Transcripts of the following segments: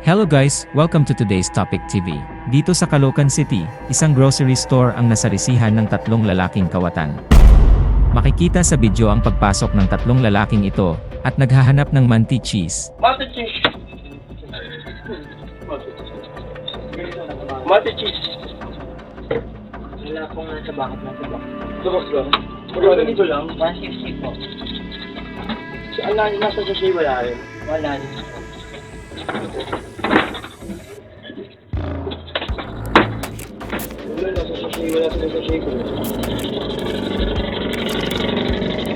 Hello guys, welcome to today's Topic TV. Dito sa Caloocan City, isang grocery store ang nasarisihan ng tatlong lalaking kawatan. Makikita sa video ang pagpasok ng tatlong lalaking ito at naghahanap ng manti cheese. Mate cheese. Mate cheese. Wala po nga sa bakit na lang. Magkano dito lang? 160 po. Ala, nasa sachet wala rin. Wala rin. Wala, wala sa.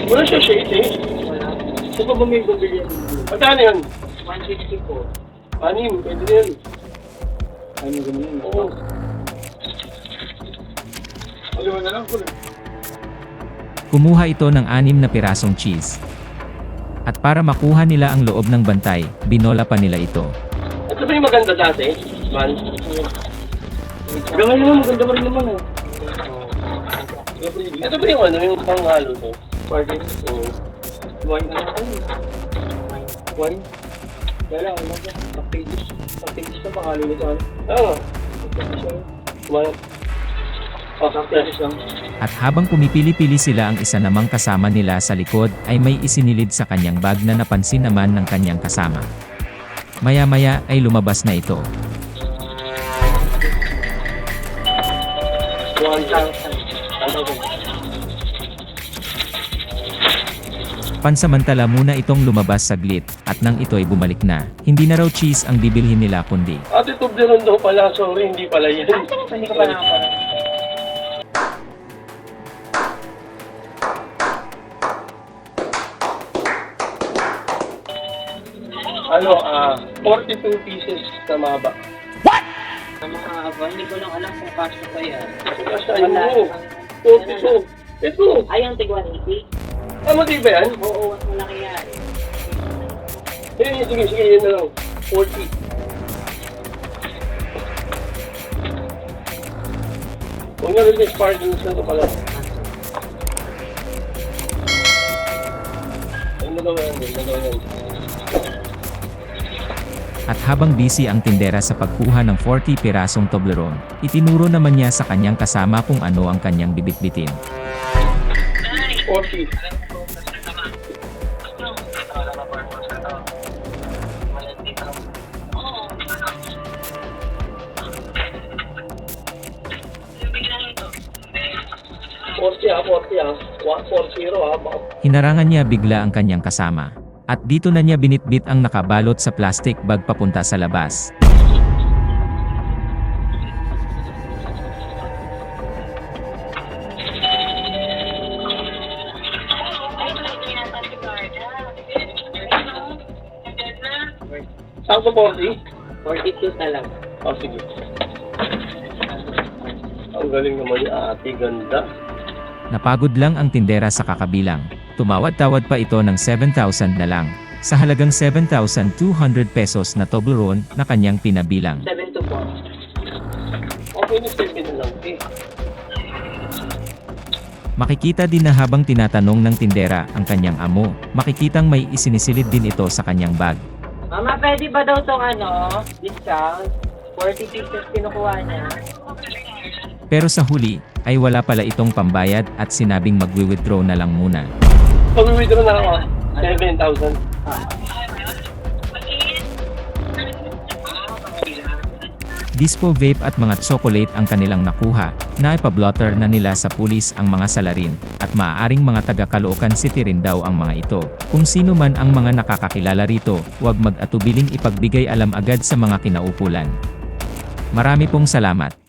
Wala sachet eh. Wala. Saan pa ba may yan? Magkano yun? 160 po. Anim, pwede na yun. Ano ganun? Oo. Aliwan na lang ko Kumuha ito ng anim na pirasong cheese. At para makuha nila ang loob ng bantay, binola pa nila ito. Ito ba yung maganda dati? Man? Hanggang ngayon maganda pa rin naman eh. Ito ba yung ano, yung panghalo to? Party? Oo. Wine na ako. Wine? Kaya lang, ano ba? Package. Package na panghalo nito. Oo. Wine. Oh. At habang pumipili-pili sila ang isa namang kasama nila sa likod, ay may isinilid sa kanyang bag na napansin naman ng kanyang kasama. Maya-maya ay lumabas na ito. Pansamantala muna itong lumabas saglit, at nang ito ay bumalik na, hindi na raw cheese ang bibilhin nila kundi Ate Toblerone daw pala, sorry, hindi pala yan. Hindi ko pa nakaparang. Ano, ah, 42 pieces na maba. Ang mga aba, hindi ko lang alam kung kasya pa yan. Kasi ayun mo, 42. Ito, Ay, yung tig 180? ah, mati ba yan? Oo, mas malaki yan. Eh, sige, sige, yun na lang. 40. Huwag na rin sparkles na ito pala. Ang nagawa yan, ang nagawa yan. At habang busy ang tindera sa pagkuha ng 40 pirasong Toblerone, itinuro naman niya sa kanyang kasama kung ano ang kanyang bibitbitin. 40. Forty ah, ah. Ah. Hinarangan niya bigla ang kanyang kasama. At dito na niya binitbit ang nakabalot sa plastic bag papunta sa labas. Saan ko 40? 42 talaga. Oh, sige. Ang galing naman ni ate, ganda. Napagod lang ang tindera sa kakabilang. Tumawad-tawad pa ito ng 7,000 na lang. Sa halagang 7,200 pesos na Toblerone na kanyang pinabilang. 72 po. Okay na 7 na lang eh. Makikita din na habang tinatanong ng tindera ang kanyang amo, makikitang may isinisilid din ito sa kanyang bag. Mama, pwede ba daw tong ano, discount? 40 pieces kinukuha niya. Pero sa huli, ay wala pala itong pambayad at sinabing magwi-withdraw na lang muna. Pag-withdraw na ako, 7,000. Dispo vape at mga chocolate ang kanilang nakuha, na ipablotter na nila sa pulis ang mga salarin, at maaaring mga taga Caloocan City rin daw ang mga ito. Kung sino man ang mga nakakakilala rito, huwag mag-atubiling ipagbigay alam agad sa mga kinaupulan. Marami pong salamat.